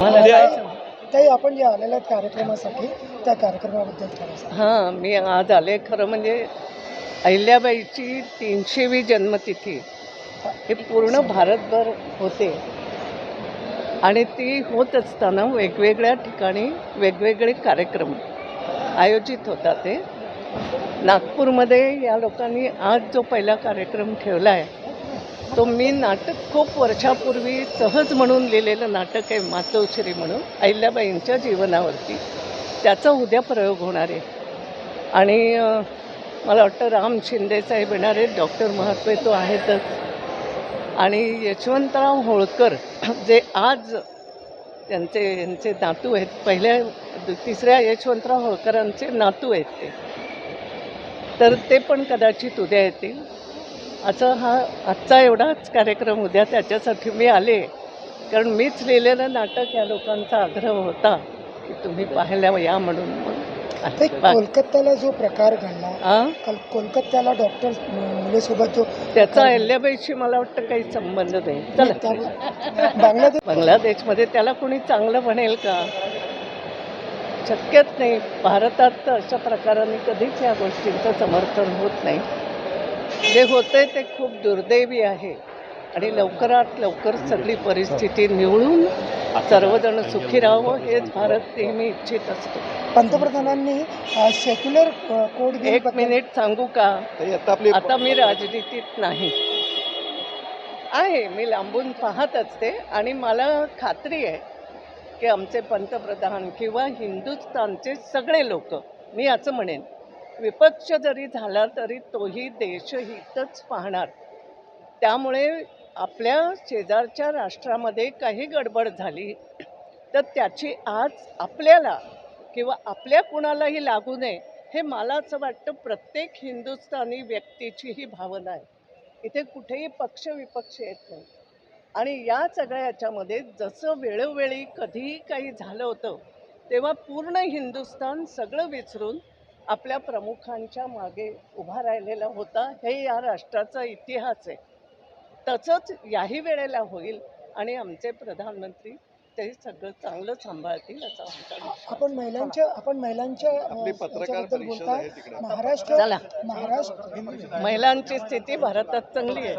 ताई आपण जे आलेल्या आहेत कार्यक्रमासाठी त्या कार्यक्रमाबद्दल. हां मी आज आले खरं म्हणजे अहिल्याबाईची तीनशेवी जन्मतिथी. हे पूर्ण भारतभर होते. आणि ती होत असताना वेगवेगळ्या ठिकाणी वेगवेगळे कार्यक्रम आयोजित होतात ते. नागपूरमध्ये या लोकांनी आज जो पहिला कार्यक्रम ठेवला आहे तो मी नाटक खूप वर्षापूर्वी सहज म्हणून लिहिलेलं नाटक आहे मातोश्री म्हणून अहिल्याबाईंच्या जीवनावरती. त्याचा उद्या प्रयोग होणार आहे. आणि मला वाटतं राम शिंदेसाहेब येणार आहेत डॉक्टर महात्मे तो आहेतच. आणि यशवंतराव होळकर जे आज त्यांचे यांचे नातू आहेत पहिल्या तिसऱ्या यशवंतराव होळकरांचे नातू आहेत ते. तर ते पण कदाचित उद्या येतील. असं हा आजचा एवढाच कार्यक्रम उद्या त्याच्यासाठी मी आले. कारण मीच लिहिलेलं नाटक या लोकांचा आग्रह होता की तुम्ही पाहायला या म्हणून. ताई बा- कोलकात्याला जो प्रकार घडला? कल कोलकात्याला डॉक्टर मुलीसोबत जो त्याचा अहिल्याबाईशी मला वाटतं काही संबंध नाही चला. त्या- बांगलादेश बांगलादेशमध्ये त्याला कोणी चांगलं म्हणेल का? शक्यच नाही. भारतात तर अशा प्रकाराने कधीच या गोष्टींचं समर्थन होत नाही. जे होते ते खूप दुर्दैवी आहे. आणि लवकरात लवकर सगळी परिस्थिती निवळून सर्वजण सुखी राहावं हेच भारत नेहमी इच्छित असतो. पंतप्रधानांनी सेक्युलर कोड एक मिनिट सांगू का? आता मी राजनीतीत नाही. आहे मी लांबून पाहत असते आणि मला खात्री आहे की आमचे पंतप्रधान किंवा हिंदुस्थानचे सगळे लोक मी असं म्हणेन विपक्ष जरी झाला तरी तोही देशहितच पाहणार. त्यामुळे आपल्या शेजारच्या राष्ट्रामध्ये काही गडबड झाली तर त्याची आज आपल्याला किंवा आपल्या कुणालाही लागू नये हे मला असं वाटतं प्रत्येक हिंदुस्थानी व्यक्तीची ही भावना आहे. इथे कुठेही पक्ष विपक्ष येत नाही. आणि या सगळ्या याच्यामध्ये जसं वेळोवेळी कधीही काही झालं होतं तेव्हा पूर्ण हिंदुस्थान सगळं विसरून आपल्या प्रमुखांच्या मागे उभा राहिलेला होता हे या राष्ट्राचा इतिहास आहे. तसंच याही वेळेला होईल आणि आमचे प्रधानमंत्री ते सगळं चांगलं सांभाळतील असं आमचा आपण महिलांच्या आपण महिलांच्या अ, आपली पत्रकार याच्याबद्दल परिषद बोलताय. आहे तिकडे. महाराष्ट्र चला. महाराष्ट्र महिलांची स्थिती भारतात चांगली आहे.